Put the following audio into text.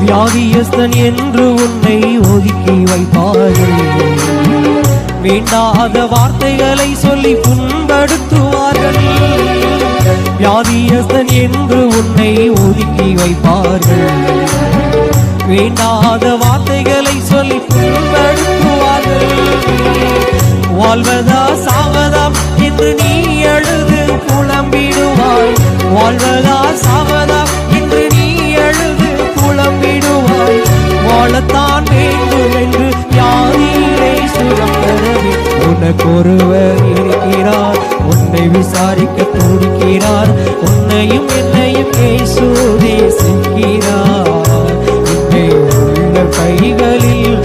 வியாதியஸ்தன் என்று உன்னை ஒதுக்கி வைப்பார்கள் வேண்டாத வார்த்தைகளை சொல்லி புண்படுத்துவார்கள். வியாதியஸ்தன் என்று உன்னை ஒதுக்கி வைப்பார்கள். வேண்டாத வார்த்தைகளை சொல்லி புண்படுத்துவார்கள். வாழ்வதா சாவதாம் என்று நீ எழுது புலம்பிடுவாய். வாழ்வதா சாவதாம் வாழத்தான் வேண்டும் என்று யாரிலே சுகம் தரவே உனக்கு ஒருவர் இருக்கிறார் உன்னை விசாரிக்க துடிக்கிறார் உன்னையும் என்னையும் இயேசு நேசிக்கிறார். உன்னை உள்ள கைகளில்